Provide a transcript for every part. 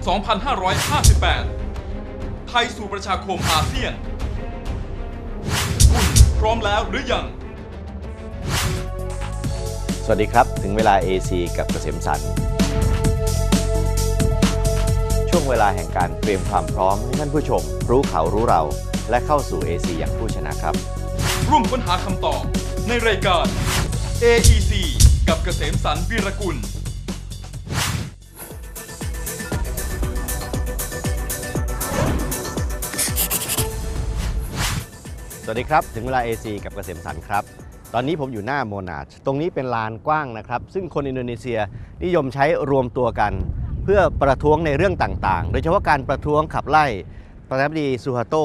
2558 ไทยสู่ประชาคมอาเซียน คุณพร้อมแล้วหรือยัง สวัสดีครับ ถึงเวลา AC กับเกษมสันต์ช่วงเวลาแห่งการเตรียมความพร้อมให้ท่านผู้ชม รู้เขารู้เรา และเข้าสู่ AC อย่างผู้ชนะครับ ร่วมค้นหาคำตอบในรายการ AEC กับเกษมสันต์วีรกุล วัสดีครับ ถึงเวลา AC กับเกษมสันครับ ตอนนี้ผมอยู่หน้าโมนาชตรงนี้เป็นลานกว้างนะครับ ซึ่งคนอินโดนีเซียนิยมใช้รวมตัวกัน เพื่อประท้วงในเรื่องต่างๆ โดยเฉพาะการประท้วงขับไล่ประธานาธิบดีซูฮาโต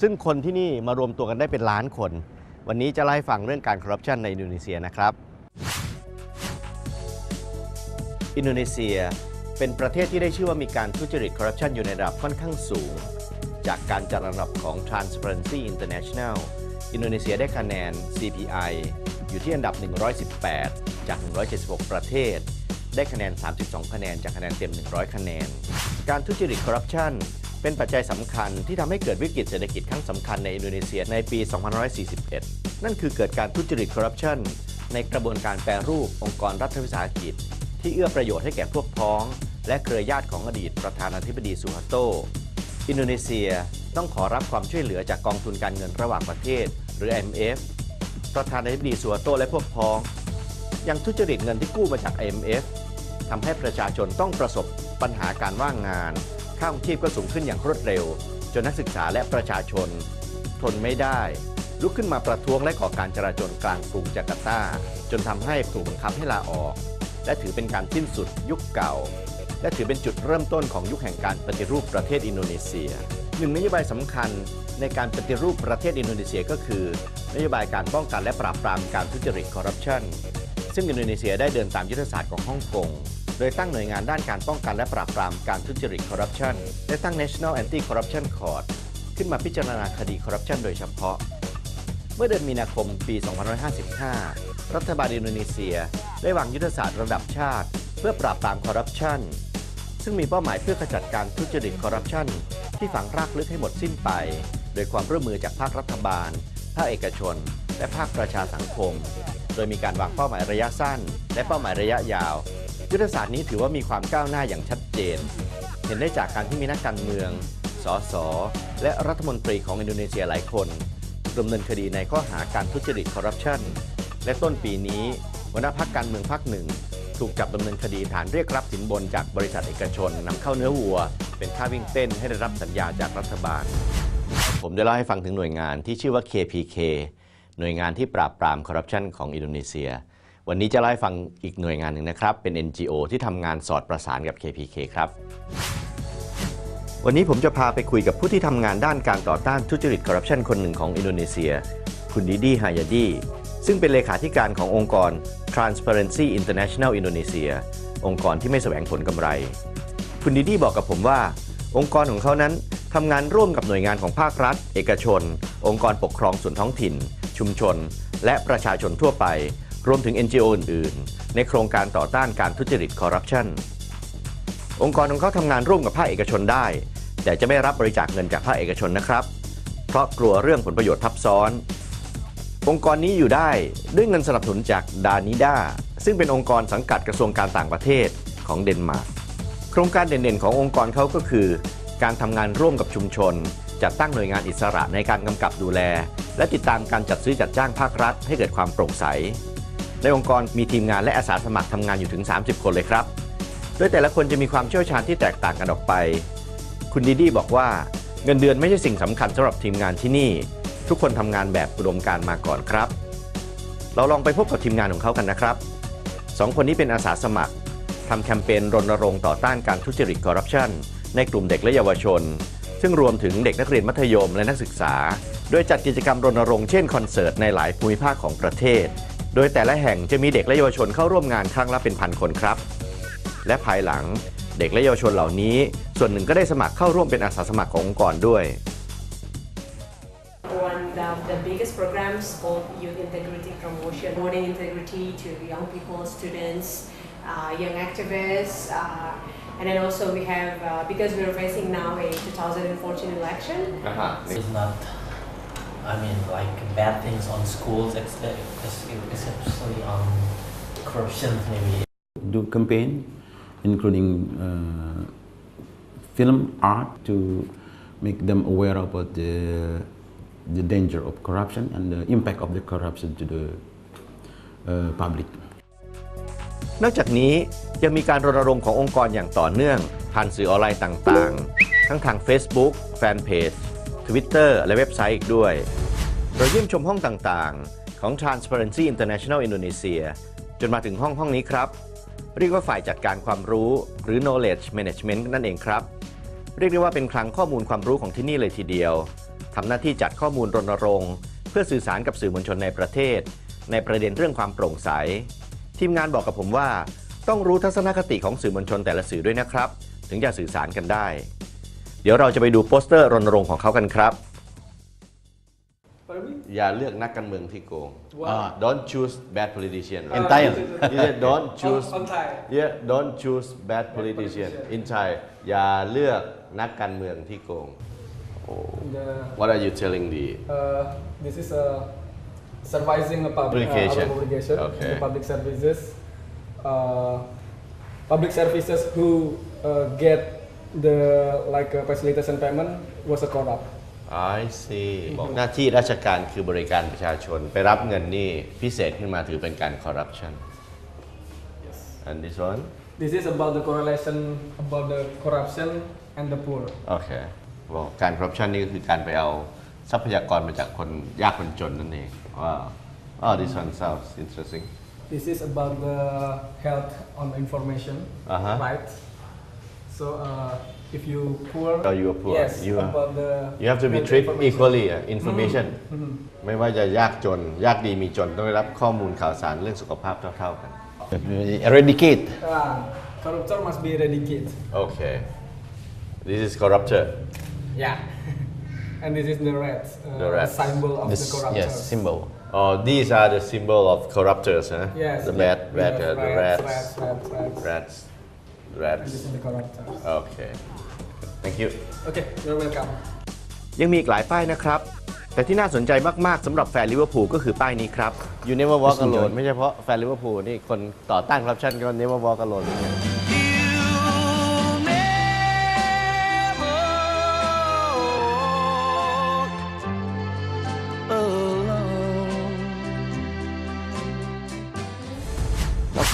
ซึ่งคนที่นี่มารวมตัวกันได้เป็นล้านคน วันนี้จะเล่ฟังเรื่องการคอร์รัปชันในอินโดนีเซียนะครับ อินโดนีเซียเป็นประเทศที่ได้ชื่อว่ามีการทุจริตคอร์รัปชันอยู่ในระดับค่อนข้างสูง จากการจัดอันดับของ Transparency International อินโดนีเซียได้คะแนน CPI อยู่ที่อันดับ 118 จาก 176 ประเทศ ได้คะแนน 32 คะแนน จากคะแนนเต็ม 100 คะแนน การทุจริตคอร์รัปชันเป็นปัจจัยสำคัญที่ทำให้เกิดวิกฤตเศรษฐกิจครั้งสำคัญในอินโดนีเซียในปี 2541 นั่นคือเกิดการทุจริตคอร์รัปชันในกระบวนการแปรรูปองค์กรรัฐวิสาหกิจ ที่เอื้อประโยชน์ให้แก่พวกพ้อง และเครือญาติของอดีตประธานาธิบดีสุฮาโต อินโดนีเซียต้องขอรับความช่วยเหลือจากกองทุนการเงินระหว่างประเทศ หรือ IMF ประธานาธิบดีสุฮาโตและพวกพ้อง ยังทุจริตเงินที่กู้มาจาก IMF ทำให้ประชาชนต้องประสบปัญหาการว่างงานค่าของชีพก็สูงขึ้นอย่างรวดเร็ว จนนักศึกษาและประชาชน ทนไม่ได้ ลุกขึ้นมาประท้วงและก่อการจราจรกลางกรุงจาการ์ตา จนทำให้ถูกบังคับให้ลาออก และถือเป็นการสิ้นสุดยุคเก่า และถือเป็นจุดเริ่มต้นของยุคแห่งการปฏิรูปประเทศอินโดนีเซียหนึ่งนโยบายสำคัญในการปฏิรูปประเทศอินโดนีเซียก็คือนโยบายการป้องกันและปราบปรามการทุจริตคอร์รัปชันซึ่งอินโดนีเซียได้เดินตามยุทธศาสตร์ของฮ่องกงโดยตั้งหน่วยงานด้านการป้องกันและปราบปรามการทุจริตคอร์รัปชันและตั้ง National Anti-Corruption Court ขึ้นมาพิจารณาคดีคอร์รัปชันโดยเฉพาะ เมื่อเดือนมีนาคมปี 2555 รัฐบาลอินโดนีเซีย ได้วางยุทธศาสตร์ระดับชาติ เพื่อปราบปรามคอร์รัปชัน ซึ่งมีเป้าหมายเพื่อขจัดการทุจริตคอร์รัปชันที่ฝังรากลึกให้หมดสิ้นไป โดยความร่วมมือจากภาครัฐบาล ภาคเอกชน และภาคประชาสังคม โดยมีการวางเป้าหมายระยะสั้น และเป้าหมายระยะยาว ยุทธศาสตร์นี้ถือว่ามีความก้าวหน้าอย่างชัดเจน เห็นได้จากการที่มีนักการเมือง สส และรัฐมนตรีของอินโดนีเซียหลายคนดำเนินคดีในข้อหาการทุจริตคอร์รัปชันและต้นปีนี้หัวหน้าพักการเมืองพักหนึ่ง ถูกจับดำเนินคดีฐานเรียกรับสินบนจากบริษัทเอกชนนำเข้าเนื้อวัว เป็นค่าวิ่งเต้นให้ได้รับสัญญาจากรัฐบาล ผมจะเล่าให้ฟังถึงหน่วยงานที่ชื่อว่า KPK หน่วยงานที่ปราบปรามคอร์รัปชันของอินโดนีเซีย วันนี้จะเล่าให้ฟังอีกหน่วยงานหนึ่งนะครับ เป็น NGO ที่ทำงานสอดประสานกับ KPK ครับ วันนี้ผมจะพาไปคุยกับผู้ที่ทำงานด้านการต่อต้านทุจริตคอร์รัปชันคนหนึ่งของอินโดนีเซีย คุณดิดีฮายาดี ซึ่งเป็นเลขาธิการขององค์กร Transparency International Indonesia องค์กรที่ไม่แสวงผลกำไร คุณดิดีบอกกับผมว่า องค์กรของเขานั้นทำงานร่วมกับหน่วยงานของภาครัฐ เอกชน องค์กรปกครองส่วนท้องถิ่น ชุมชน และประชาชนทั่วไป รวมถึง NGO อื่นๆ ในโครงการต่อต้านการทุจริตคอร์รัปชันองค์กรของเขาทำงานร่วมกับภาคเอกชนได้ แต่จะไม่รับบริจาคเงินจากภาคเอกชนนะครับ เพราะกลัวเรื่องผลประโยชน์ทับซ้อน องค์กรนี้อยู่ได้ด้วยเงินสนับสนุนจากดานิดาซึ่งเป็นองค์กรสังกัดกระทรวงการต่างประเทศของเดนมาร์กโครงการเด่นๆ ขององค์กรเขาก็คือ การทำงานร่วมกับชุมชน จัดตั้งหน่วยงานอิสระในการกำกับดูแล และติดตามการจัดซื้อจัดจ้างภาครัฐ ให้เกิดความโปร่งใส ในองค์กรมีทีมงานและอาสาสมัครทำงานอยู่ถึง 30 คนเลยครับ โดยแต่ละคนจะมีความเชี่ยวชาญที่แตกต่างกันออกไป คุณดีดีบอกว่าเงินเดือนไม่ใช่สิ่งสำคัญสำหรับทีมงานที่นี่ ทุกคนทำงานแบบอุดมการมาก่อนครับ เราลองไปพบกับทีมงานของเขากันนะครับสองคนนี้เป็นอาสาสมัครทำแคมเปญรณรงค์ต่อต้านการทุจริตคอร์รัปชันในกลุ่มเด็กและเยาวชน ซึ่งรวมถึงเด็กนักเรียนมัธยมและนักศึกษา โดยจัดกิจกรรมรณรงค์เช่นคอนเสิร์ตในหลายภูมิภาคของประเทศ โดยแต่ละแห่งจะมีเด็กและเยาวชนเข้าร่วมงานครั้งละเป็นพันคนครับ และภายหลังเด็กและเยาวชนเหล่านี้ ส่วนหนึ่งก็ได้สมัครเข้าร่วมเป็นอาสาสมัครขององค์กรด้วย the biggest programs for youth integrity promotion, promoting integrity to young people, students, uh, young activists, uh, and then also we have, uh, because we're facing now a 2014 election. -huh. It's not, I mean, like bad things on schools, except, especially on corruption maybe. Do campaign, including uh, film, art, to make them aware about the the danger of corruption and the impact of the corruption to the uh, public. นอกจากนี้ยังมีการรณรงค์ขององค์กรอย่างต่อเนื่อง ผ่านสื่อออนไลน์ต่างๆ ทั้งทาง Facebook แฟนเพจ Twitter และเว็บไซต์อีกด้วย เราเยี่ยมชมห้องต่างๆ ของ Transparency International Indonesia จนมาถึงห้องห้องนี้ครับ เรียกว่าฝ่ายจัดการความรู้หรือ knowledge management นั่นเองครับ เรียกได้ว่าเป็นคลังข้อมูลความรู้ของที่นี่เลยทีเดียวทำหน้าที่จัดข้อมูลรณรงค์ เพื่อสื่อสารกับสื่อมวลชนในประเทศ ในประเด็นเรื่องความโปร่งใส ทีมงานบอกกับผมว่า ต้องรู้ทัศนคติของสื่อมวลชนแต่ละสื่อด้วยนะครับ ถึงจะสื่อสารกันได้ เดี๋ยวเราจะไปดูโปสเตอร์รณรงค์ของเขากันครับ อย่าเลือกนักการเมืองที่โกง Why? Don't choose bad politician Entire. Yeah, don't choose On- on Thai. Yeah don't choose bad politician in Thai อย่าเลือก นักการเมืองที่โกง The, What are you telling the uh, this is a supervising a public Publication. Uh, obligation Okay. the public services. Uh, public services who uh, get the like uh, facilitation payment was a corrupt. I see บอกหน้าที่ราชการคือบริการประชาชน ไปรับเงินนี่พิเศษขึ้นมาถือเป็นการ corruption and this one This is about the correlation about the corruption and the poor. โอเคบอกการ corruption นี่ก็คือการไปเอาทรัพยากรมาจากคนยากคนจนนั่นเองว้าว oh this one sounds interesting This is about the health on information, Uh-huh. right? So uh, if you poor, Oh, you are poor. Yes, You are- about the you have to be health treated information. equally uh, information ไม่ว่าจะยากจน ยากดีมีจนต้องได้รับข้อมูลข่าวสารเรื่องสุขภาพเท่าๆกัน Eradicate. Ah, corruption must be eradicated. โอเค this is corruptor Yeah. and this is the red, uh, The red. symbol of This, the corruption. yes, symbol. oh these are the symbol of corruptors huh? Yes. the bad we bad have uh, the rats, rats rats, rats, rats. rats And this rats is the corruptors. okay thank you Okay, you're welcome. ยังมีอีกหลายป้ายนะครับ แต่ที่น่าสนใจมาก ๆสำหรับแฟนลิเวอร์พูลก็คือป้ายนี้ครับ You never walk alone ไม่ใช่เพราะแฟนลิเวอร์พูลนี่คนต่อต้านคอร์รัปชันก็ never walk alone เหมือนกัน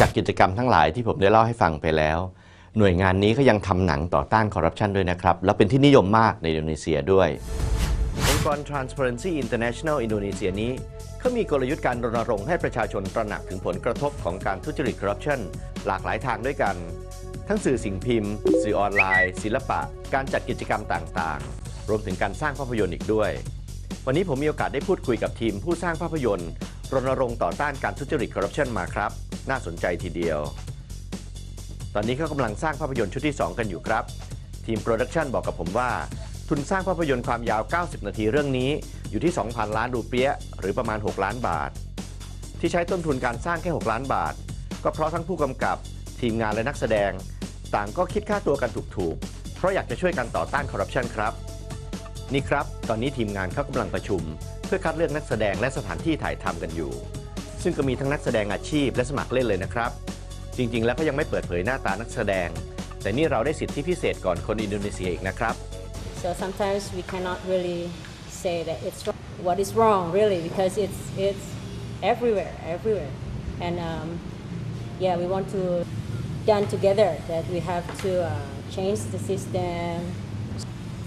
จากกิจกรรมทั้งหลายที่ผมได้เล่าให้ฟังไปแล้ว หน่วยงานนี้ก็ยังทำหนังต่อต้านคอร์รัปชันด้วยนะครับ แล้วเป็นที่นิยมมากในอินโดนีเซียด้วยองค์กร Transparency International อินโดนีเซียนี้เขามีกลยุทธ์การรณรงค์ให้ประชาชนตระหนักถึงผลกระทบของการทุจริตคอร์รัปชันหลากหลายทางด้วยกัน ทั้งสื่อสิ่งพิมพ์ สื่อออนไลน์ ศิลปะ การจัดกิจกรรมต่างๆ รวมถึงการสร้างภาพยนตร์อีกด้วย วันนี้ผมมีโอกาสได้พูดคุยกับทีมผู้สร้างภาพยนตร์รณรงค์ต่อต้านการทุจริตคอร์รัปชันมาครับ น่าสนใจทีเดียว ตอนนี้เขากำลังสร้างภาพยนตร์ชุดที่ 2 กันอยู่ครับ ทีมโปรดักชันบอกกับผมว่า ทุนสร้างภาพยนตร์ความยาว 90 นาทีเรื่องนี้อยู่ที่ 2,000 ล้านรูเปียหรือประมาณ 6 ล้านบาท ที่ใช้ต้นทุนการสร้างแค่ 6 ล้านบาท ก็เพราะทั้งผู้กำกับทีมงานและนักแสดง ต่างก็คิดค่าตัวกันถูกๆ เพราะอยากจะช่วยกันต่อต้านคอร์รัปชันครับ นี่ครับ ตอนนี้ทีมงานเขากำลังประชุม เพื่อคัดเลือกนักแสดงและสถานที่ถ่ายทำกันอยู่ ซึ่งก็มีทั้งนักแสดงอาชีพและสมัครเล่นเลยนะครับ จริง ๆ แล้วก็ยังไม่เปิดเผยหน้าตานักแสดง แต่นี่เราได้สิทธิพิเศษก่อนคนอินโดนีเซียอีกนะครับ So sometimes we cannot really say that it's what is wrong really because it's it's everywhere, everywhere, and um, yeah, we want to done together that we have to uh, change the system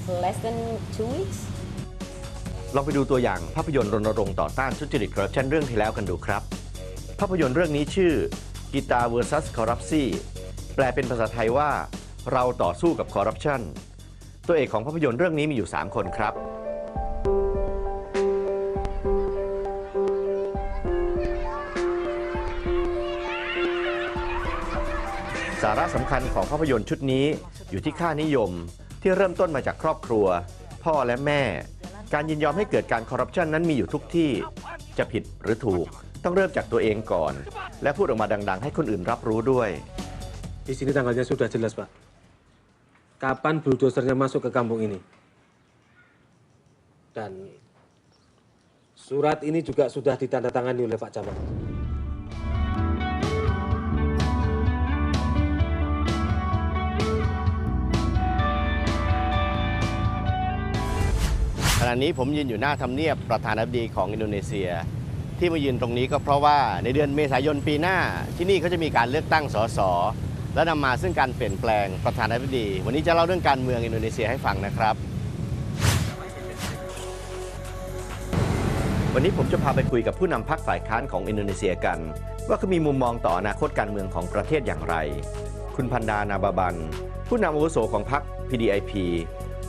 for less than two weeks. ลองไปดูตัวอย่างภาพยนตร์รณรงค์ต่อต้านทุจริตคอร์รัปชันเรื่องที่แล้วกันดูครับ ภาพยนตร์เรื่องนี้ชื่อกีตา vs Corruption แปลเป็นภาษาไทยว่า เราต่อสู้กับคอร์รัปชันตัวเอกของภาพยนตร์เรื่องนี้มีอยู่ 3 คนครับ สาระสำคัญของภาพยนตร์ชุดนี้อยู่ที่ค่านิยมที่เริ่มต้นมาจากครอบครัว พ่อและแม่ การยินยอมให้เกิดการคอร์รัปชันนั้นมีอยู่ทุกที่จะผิดหรือถูก ต้องเริ่มจากตัวเองก่อน และพูดออกมาดัง ๆ ให้คนอื่นรับรู้ด้วย Di sini tanggalnya sudah jelas, Pak. kapan buldosernya masuk ke kampung ini. Dan surat ini juga sudah ditandatangani oleh Pak Camat. นี้ผมยืนอยู่หน้าทำเนียบประธานาธิบดีของอินโดนีเซีย ที่มายืนตรงนี้ก็เพราะว่าในเดือนเมษายนปีหน้าที่นี่เขาจะมีการเลือกตั้งสสและนำมาซึ่งการเปลี่ยนแปลงประธานาธิบดี วันนี้จะเล่าเรื่องการเมืองอินโดนีเซียให้ฟังนะครับ วันนี้ผมจะพาไปคุยกับผู้นำพรรคฝ่ายค้านของอินโดนีเซียกัน ว่าเขามีมุมมองต่ออนาคตการเมืองของประเทศอย่างไร คุณพันดานาบาบัน ผู้นำอาวุโสของพรรค PDIP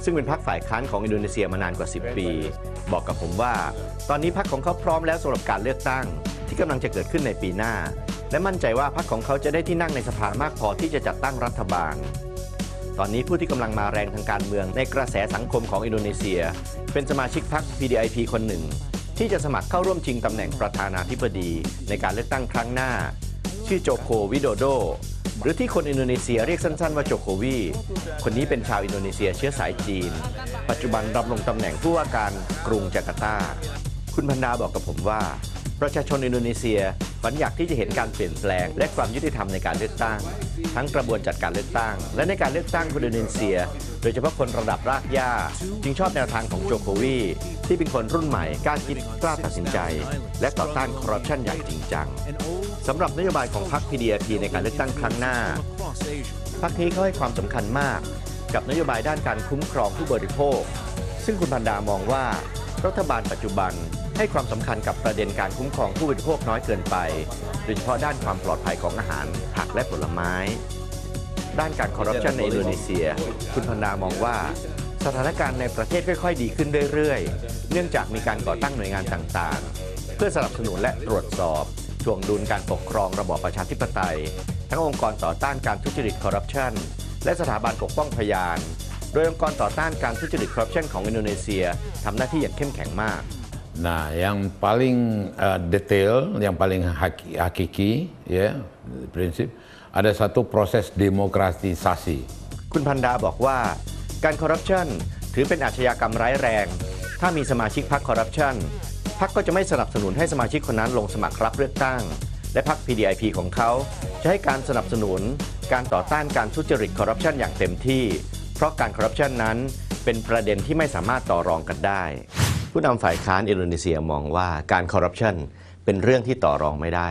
ซึ่งเป็นพรรคฝ่ายค้านของอินโดนีเซียมานานกว่า 10 ปี บอกกับผมว่า ตอนนี้พรรคของเขาพร้อมแล้วสำหรับการเลือกตั้ง ที่กำลังจะเกิดขึ้นในปีหน้า และมั่นใจว่าพรรคของเขาจะได้ที่นั่งในสภามากพอที่จะจัดตั้งรัฐบาล ตอนนี้ผู้ที่กำลังมาแรงทางการเมืองในกระแสสังคมของอินโดนีเซีย เป็นสมาชิกพรรค PDIP คนหนึ่ง ที่จะสมัครเข้าร่วมชิงตำแหน่งประธานาธิบดีในการเลือกตั้งครั้งหน้า ชื่อโจโควิโดโด หรือที่คนอินโดนีเซียเรียกสั้นๆว่าโจโควี คนนี้เป็นชาวอินโดนีเซียเชื้อสายจีน ปัจจุบันดำรงตำแหน่งผู้ว่าการกรุงจาการ์ตา คุณพันดาบอกกับผมว่า ประชาชนอินโดนีเซียฝันอยากที่จะเห็นการเปลี่ยนแปลง และความยุติธรรมในการเลือกตั้ง ทั้งกระบวนจัดการเลือกตั้ง และในการเลือกตั้งคนอินโดนีเซีย โดยเฉพาะคนระดับรากหญ้า จึงชอบแนวทางของโจโควีที่เป็นคนรุ่นใหม่กล้าคิดกล้าตัดสินใจ และต่อต้านคอร์รัปชันอย่างจริงจังสำหรับนโยบายของพรรค PDIP ในการเลือกตั้งครั้งหน้าพรรคนี้เขาให้ความสำคัญมาก กับนโยบายด้านการคุ้มครองผู้บริโภค ซึ่งคุณพันดามองว่ารัฐบาลปัจจุบัน ให้ความสำคัญกับประเด็นการคุ้มครองผู้บริโภคน้อยเกินไป โดยเฉพาะด้านความปลอดภัยของอาหารผักและผลไม้ ด้านการคอร์รัปชันในอินโดนีเซีย คุณพันดามองว่าสถานการณ์ในประเทศค่อยๆ ดีขึ้นเรื่อยๆ เนื่องจากมีการก่อตั้งหน่วยงานต่างๆ เพื่อสนับสนุนและตรวจสอบทวงดุลการปกครองระบอบประชาธิปไตย ทั้งองค์กรต่อต้านการทุจริตคอร์รัปชันและสถาบันปกป้องพยาน โดยองค์กรต่อต้านการทุจริตคอร์รัปชันของอินโดนีเซียทำหน้าที่อย่างเข้มแข็งมาก Nah, yang paling uh, detail, yang paling haki- hakiki, ya prinsip, ada satu proses demokratisasi. คุณพันดาบอกว่า การคอร์รัปชันถือเป็นอาชญากรรมร้ายแรง ถ้ามีสมาชิกพรรคคอร์รัปชันพรรคก็จะไม่สนับสนุนให้สมาชิกคนนั้นลงสมัครรับเลือกตั้ง และพรรค PDIP ของเขา จะให้การสนับสนุน การต่อต้านการทุจริตคอร์รัปชันอย่างเต็มที่ เพราะการคอร์รัปชันนั้นเป็นประเด็นที่ไม่สามารถต่อรองกันได้ ผู้นำฝ่ายค้านอินโดนีเซียมองว่าการคอร์รัปชันเป็นเรื่องที่ต่อรองไม่ได้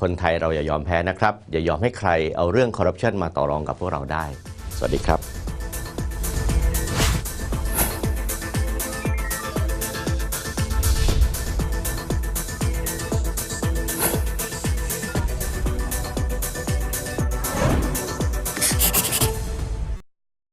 คนไทยเราอย่ายอมแพ้นะครับ อย่ายอมให้ใครเอาเรื่องคอร์รัปชันมาต่อรองกับพวกเราได้ สวัสดีครับ